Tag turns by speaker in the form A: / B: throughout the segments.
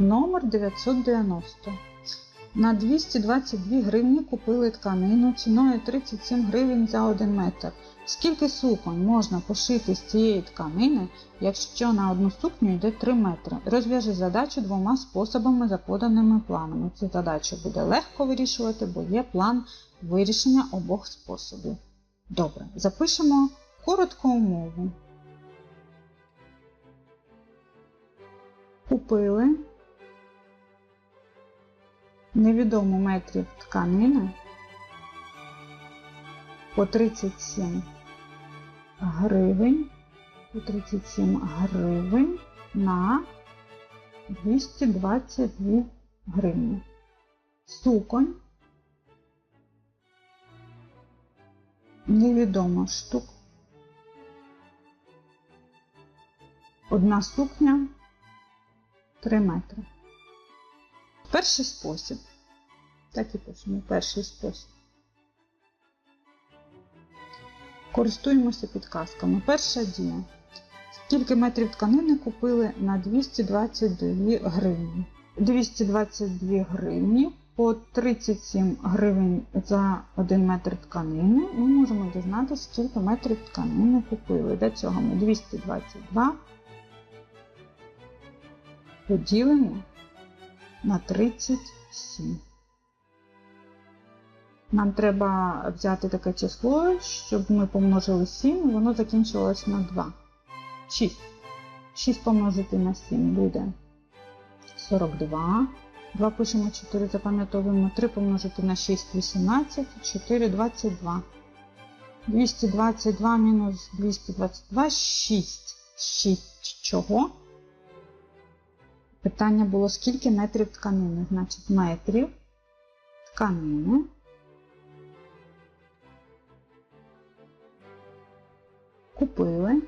A: Номер 990. На 222 гривні купили тканину ціною 37 гривень за 1 метр. Скільки суконь можна пошити з цієї тканини, якщо на одну сукню йде 3 метри? Розв'яжи задачу двома способами за поданими планами. Цю задачу буде легко вирішувати, бо є план вирішення обох способів. Добре, запишемо коротку умову. Купили невідому метрів тканини по 37 гривень, по 37 гривень на 222 гривні. Суконь невідомо штук. Одна сукня 3 метри. Перший спосіб. Так і пишемо. Перший спосіб. Користуємося підказками. Перша дія. Скільки метрів тканини купили на 222 гривні? 222 гривні по 37 гривень за 1 метр тканини. Ми можемо дізнатися, скільки метрів тканини купили. Для цього ми 222 поділимо на 37. Нам треба взяти таке число, щоб ми помножили 7, і воно закінчилось на 2. 6. 6 помножити на 7 буде 42. 2 пишемо 4, запам'ятовуємо 3 помножити на 6 18, 4 22. 222 мінус 222 6. 6 чого? Питання було, скільки метрів тканини? Значить, метрів тканини. Купили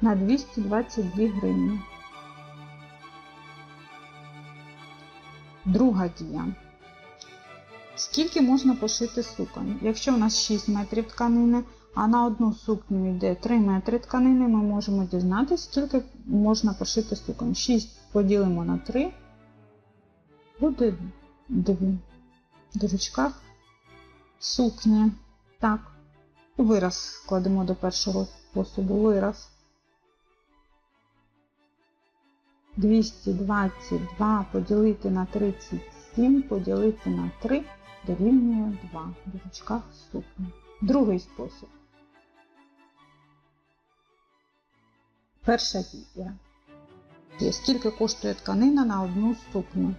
A: на 222 гривні. Друга дія. Скільки можна пошити суконь? Якщо у нас 6 метрів тканини, а на одну сукню йде 3 метри тканини, ми можемо дізнатися, скільки можна пошити суконь. 6 поділимо на 3, буде 2. В дужечках сукні. Так. Вираз складемо до першого способу. Вираз. 222 поділити на 37, поділити на 3 дорівнює 2 в дужечках сукні. Другий спосіб. Перша дія. Скільки коштує тканина на одну сукню?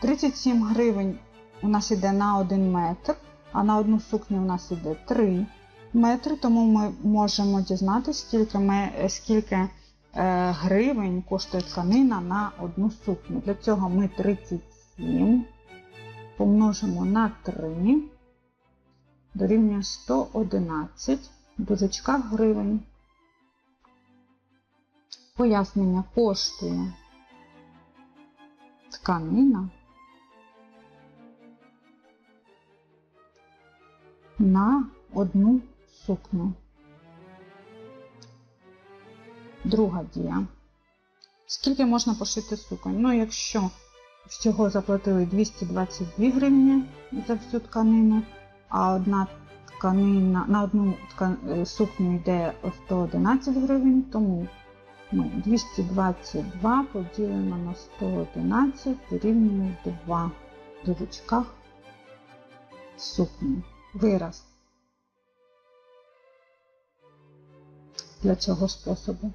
A: 37 гривень у нас йде на 1 метр, а на одну сукню у нас йде 3 метри, тому ми можемо дізнатися, скільки, ми, скільки е, гривень коштує тканина на одну сукню. Для цього ми 37 помножимо на 3, дорівнює 111 в гривень. Пояснення коштує тканина на одну сукню. Друга дія. Скільки можна пошити суконь? Ну, якщо всього заплатили 222 гривні за всю тканину, а одна тканина на одну ткан... сукню йде 111 гривень, тому ми 222 поділимо на 111 дорівнює 2 в дужечках сукні. Вираз для цього способу.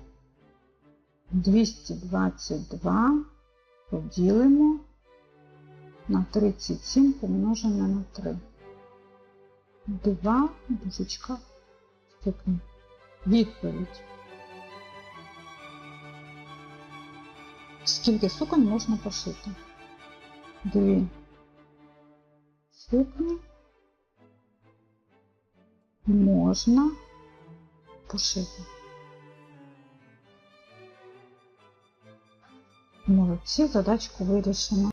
A: 222 поділимо на 37 помножене на 3. 2 в дужечках сукні. Відповідь. Скільки суконь можна пошити? Дві сукні можна пошити. Молодці, задачку вирішено.